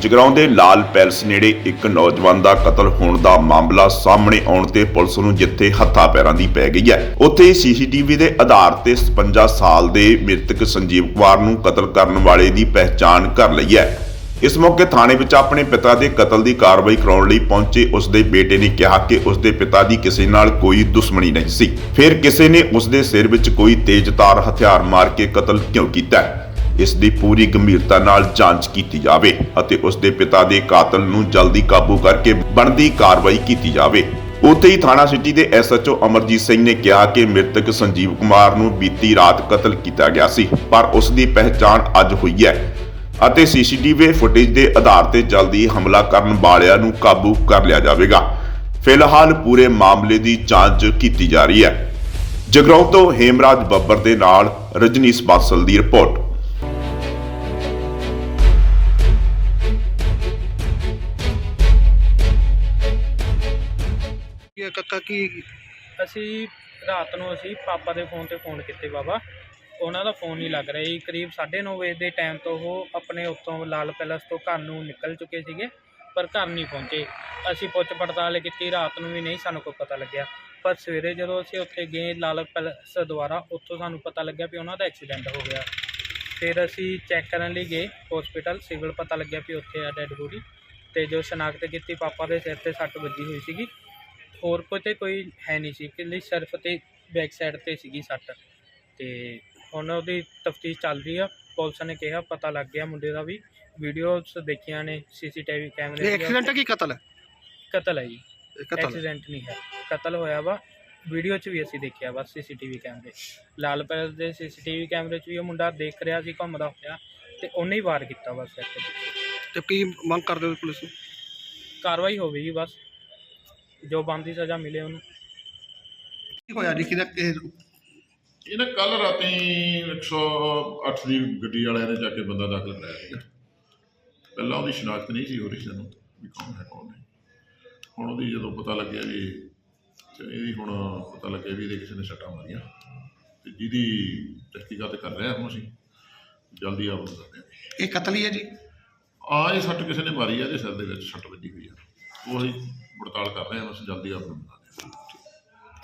ਜਗਰਾਉਂ ਦੇ ਲਾਲ ਪੈਲਸ ਨੇੜੇ ਇੱਕ ਨੌਜਵਾਨ ਦਾ ਕਤਲ ਹੋਣ ਦਾ ਮਾਮਲਾ ਸਾਹਮਣੇ ਆਉਣ ਤੇ ਪੁਲਿਸ ਨੂੰ ਜਿੱਥੇ ਹੱਥਾਂ ਪੈਰਾਂ ਦੀ ਪੈ ਗਈ ਹੈ। ਉੱਥੇ ਸੀਸੀਟੀਵੀ ਦੇ ਆਧਾਰ ਤੇ 55 ਸਾਲ ਦੇ ਮ੍ਰਿਤਕ ਸੰਜੀਵ ਕੁਮਾਰ ਨੂੰ ਕਤਲ ਕਰਨ ਵਾਲੇ ਦੀ ਪਹਿਚਾਣ ਕਰ ਲਈ ਹੈ। ਇਸ ਮੌਕੇ ਥਾਣੇ ਵਿੱਚ ਆਪਣੇ ਪਿਤਾ ਦੇ ਕਤਲ ਦੀ ਕਾਰਵਾਈ ਕਰਾਉਣ ਲਈ ਪਹੁੰਚੇ ਉਸ ਦੇ ਬੇਟੇ ਨੇ ਕਿਹਾ ਕਿ ਉਸ ਦੇ ਪਿਤਾ ਦੀ ਕਿਸੇ ਨਾਲ ਕੋਈ ਦੁਸ਼ਮਣੀ ਨਹੀਂ ਸੀ। ਫਿਰ ਕਿਸੇ ਨੇ ਉਸ ਦੇ ਸਿਰ ਵਿੱਚ ਕੋਈ ਤੇਜ਼ਧਾਰ ਹਥਿਆਰ ਮਾਰ ਕੇ ਕਤਲ ਕਿਉਂ ਕੀਤਾ? ਇਸ ਦੀ ਪੂਰੀ ਗੰਭੀਰਤਾ ਨਾਲ ਜਾਂਚ ਕੀਤੀ ਜਾਵੇ ਅਤੇ ਉਸ ਦੇ ਪਿਤਾ ਦੇ ਕਾਤਲ ਨੂੰ ਜਲਦੀ ਕਾਬੂ ਕਰਕੇ ਬਣਦੀ ਕਾਰਵਾਈ ਕੀਤੀ ਜਾਵੇ। ਉੱਥੇ ਹੀ ਥਾਣਾ ਸਿਟੀ ਦੇ ਐਸਐਚਓ ਅਮਰਜੀਤ ਸਿੰਘ ਨੇ ਕਿਹਾ ਕਿ ਮ੍ਰਿਤਕ ਸੰਜੀਵ ਕੁਮਾਰ ਨੂੰ ਬੀਤੀ ਰਾਤ ਕਤਲ ਕੀਤਾ ਗਿਆ ਸੀ, ਪਰ ਉਸ ਦੀ ਪਹਿਚਾਣ ਅੱਜ ਹੋਈ ਹੈ ਅਤੇ ਸੀਸੀਟੀਵੀ ਫੁਟੇਜ ਦੇ ਆਧਾਰ ਤੇ ਜਲਦੀ ਹਮਲਾ ਕਰਨ ਵਾਲਿਆਂ ਨੂੰ ਕਾਬੂ ਕਰ ਲਿਆ ਜਾਵੇਗਾ। ਫਿਲਹਾਲ ਪੂਰੇ ਮਾਮਲੇ ਦੀ ਜਾਂਚ ਕੀਤੀ ਜਾ ਰਹੀ ਹੈ। ਜਗਰਾਉਂ ਤੋਂ ਹੇਮਰਾਜ ਬੱਬਰ ਦੇ ਨਾਲ ਰਜਨੀਸ਼ ਬਾਸਲ ਦੀ ਰਿਪੋਰਟ। ਕੱਕਾ ਕੀ ਅਸੀਂ ਰਾਤ ਨੂੰ ਅਸੀਂ ਪਾਪਾ ਦੇ ਫੋਨ ਤੇ ਫੋਨ ਕੀਤੇ ਬਾਬਾ। ਉਹਨਾਂ ਦਾ ਫੋਨ ਨਹੀਂ ਲੱਗ ਰਿਹਾ ਜੀ। ਕਰੀਬ 9:30 ਵਜੇ ਦੇ ਟਾਈਮ ਤੋਂ ਉਹ ਆਪਣੇ ਉੱਥੋਂ ਲਾਲ ਪੈਲਸ ਤੋਂ ਘਰ ਨੂੰ ਨਿਕਲ ਚੁੱਕੇ ਸੀਗੇ, ਪਰ ਘਰ ਨਹੀਂ ਪਹੁੰਚੇ। ਅਸੀਂ ਪੁੱਛ ਪੜਤਾਲ ਕੀਤੀ, ਰਾਤ ਨੂੰ ਵੀ ਨਹੀਂ ਸਾਨੂੰ ਕੋਈ ਪਤਾ ਲੱਗਿਆ। ਪਰ ਸਵੇਰੇ ਜਦੋਂ ਅਸੀਂ ਉੱਥੇ ਗਏ ਲਾਲ ਪੈਲਸ ਦੁਆਰਾ, ਉੱਥੋਂ ਸਾਨੂੰ ਪਤਾ ਲੱਗਿਆ ਵੀ ਉਹਨਾਂ ਦਾ ਐਕਸੀਡੈਂਟ ਹੋ ਗਿਆ। ਫਿਰ ਅਸੀਂ ਚੈੱਕ ਕਰਨ ਲਈ ਗਏ ਹਸਪੀਟਲ ਸਿਵਲ ਪਤਾ ਲੱਗਿਆ ਵੀ ਉੱਥੇ ਆ ਡੈੱਡ ਬੋਡੀ ਤੇ ਜੋ ਸ਼ਨਾਖਤ ਕੀਤੀ ਪਾਪਾ ਦੇ ਸਿਰ ਤੇ ਸੱਟ ਵੱਜੀ ਹੋਈ ਸੀਗੀ। ਹੋਰ ਕੋਈ ਤੇ ਕੋਈ ਹੈ ਨਹੀਂ ਸੀ ਇਕੱਲੀ ਸਿਰਫ ਤੇ ਬੈਕ ਸਾਈਡ ਤੇ ਸੀਗੀ ਸੱਟ। ਤੇ ਹੁਣ ਉਹਦੀ ਤਫਤੀਸ਼ ਚੱਲ ਰਹੀ ਆ। ਪੁਲਿਸ ਨੇ ਕਿਹਾ ਪਤਾ ਲੱਗ ਗਿਆ ਮੁੰਡੇ ਦਾ ਵੀ। ਵੀਡੀਓਜ਼ ਦੇਖੀਆਂ ਨੇ ਸੀਸੀਟੀਵੀ ਇਹ ਕੈਮਰੇ ਐਕਸੀਡੈਂਟ ਹੈ ਕੀ ਕਤਲ ਹੈ ਕਤਲ ਹੈ ਜੀ। ਇਹ ਕਤਲ। ਐਕਸੀਡੈਂਟ ਨਹੀਂ ਹੈ। ਕਤਲ ਹੋਇਆ ਵਾ। ਵੀਡੀਓ 'ਚ ਵੀ ਅਸੀਂ ਦੇਖਿਆ ਵਾ ਸੀਸੀਟੀਵੀ ਕੈਮਰੇ ਲਾਲ ਪੈਲਸ ਦੇ ਸੀਸੀਟੀਵੀ ਕੈਮਰੇ 'ਚ ਵੀ ਉਹ ਮੁੰਡਾ ਦੇਖ ਰਿਹਾ ਸੀ ਘੁੰਮਦਾ ਹੋਇਆ। ਤੇ ਉਹਨੇ ਹੀ ਵਾਰ ਕੀਤਾ ਵਾ ਸਿਰ ਤੇ। ਤੇ ਕੀ ਮੰਗ ਕਰਦੇ ਹੋ ਪੁਲਿਸ ਨੂੰ? ਕਾਰਵਾਈ ਹੋਵੇ ਜੀ ਬਸ। ਜੋ ਬਣਦੀ ਸਜ਼ਾ ਮਿਲੇ ਉਹਨੂੰ। ਕੀ ਹੋਇਆ ਜੀ? ਕਿਹਦਾ ਇਹ ਇਹ ਨਾ ਕੱਲ ਰਾਤੀ 108 ਦੀ ਗੱਡੀ ਵਾਲਿਆਂ ਨੇ ਜਾ ਕੇ ਬੰਦਾ ਦਾਖਲ ਕਰਾਇਆ ਸੀਗਾ। ਪਹਿਲਾਂ ਉਹਦੀ ਸ਼ਨਾਖਤ ਨਹੀਂ ਸੀ ਹੋ ਰਹੀ ਸਾਨੂੰ ਵੀ ਕੌਣ ਹੈ ਕੌਣ ਨਹੀਂ। ਹੁਣ ਉਹਦੀ ਜਦੋਂ ਪਤਾ ਲੱਗਿਆ ਵੀ ਤੇ ਇਹਦੀ ਹੁਣ ਪਤਾ ਲੱਗਿਆ ਵੀ ਇਹਦੇ ਕਿਸੇ ਨੇ ਸੱਟਾਂ ਮਾਰੀਆਂ। ਤੇ ਜਿਹਦੀ ਤਹਿਕੀਕਾਤ ਕਰ ਰਹੇ ਹਾਂ ਹੁਣ ਅਸੀਂ ਜਲਦੀ ਆਪ ਨੂੰ ਦੱਸਦੇ ਹਾਂ ਇਹ ਕਤਲ ਹੀ ਹੈ ਜੀ? ਆ ਇਹ ਸੱਟ ਕਿਸੇ ਨੇ ਮਾਰੀ ਆ ਇਹਦੇ ਸਿਰ ਦੇ ਵਿੱਚ ਸੱਟ ਵੱਜੀ ਹੋਈ ਆ। ਉਹ ਅਸੀਂ ਪੜਤਾਲ ਕਰ ਰਹੇ ਹਾਂ ਅਸੀਂ ਜਲਦੀ ਆਪ ਨੂੰ ਦੱਸਦੇ ਹਾਂ